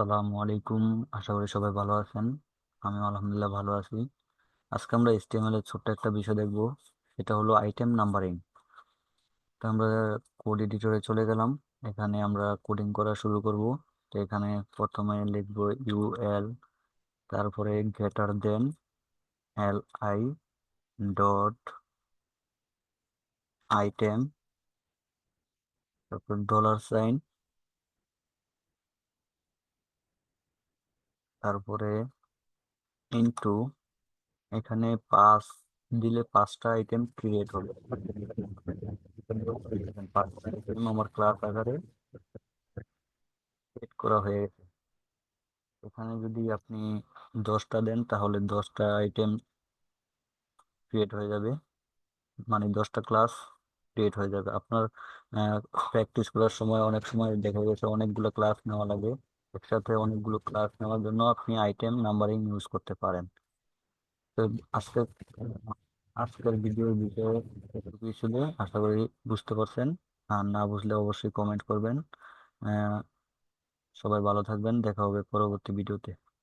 আসসালামু আলাইকুম। আশা করি সবাই ভালো আছেন। আমি আলহামদুলিল্লাহ ভালো আছি। আজকে আমরা এইচটিএমএল এর ছোট্ট একটা বিষয় দেখব। সেটা হলো আইটেম নাম্বারিং তো আমরা কোড এডিটরে চলে গেলাম। এখানে আমরা কোডিং করা শুরু করব। তো এখানে প্রথমে লিখব ইউএল তারপরে greater then L I dot item তারপর ডলার সাইন তারপরে ইনটু এখানে পাঁচ দিলে পাঁচটা আইটেম ক্রিয়েট হবে। আমার ক্লাস আকারে সেট করা হয়ে গেছে। এখানে যদি আপনি দশটা দেন, তাহলে দশটা আইটেম ক্রিয়েট হয়ে যাবে। মানে দশটা ক্লাস ক্রিয়েট হয়ে যাবে। আপনার প্র্যাকটিস করার সময় অনেক সময় দেখা গেছে অনেকগুলো ক্লাস নেওয়া লাগে। একসাথে অনেকগুলো ক্লাস নেওয়ার জন্য আপনি আইটেম নাম্বারিং ইউজ করতে পারেন। তো আজকে আজকের ভিডিওর বিষয়ে এটুকুই ছিল আশা করি বুঝতে পারছেন। আর না বুঝলে অবশ্যই কমেন্ট করবেন। সবাই ভালো থাকবেন, দেখা হবে পরবর্তী ভিডিওতে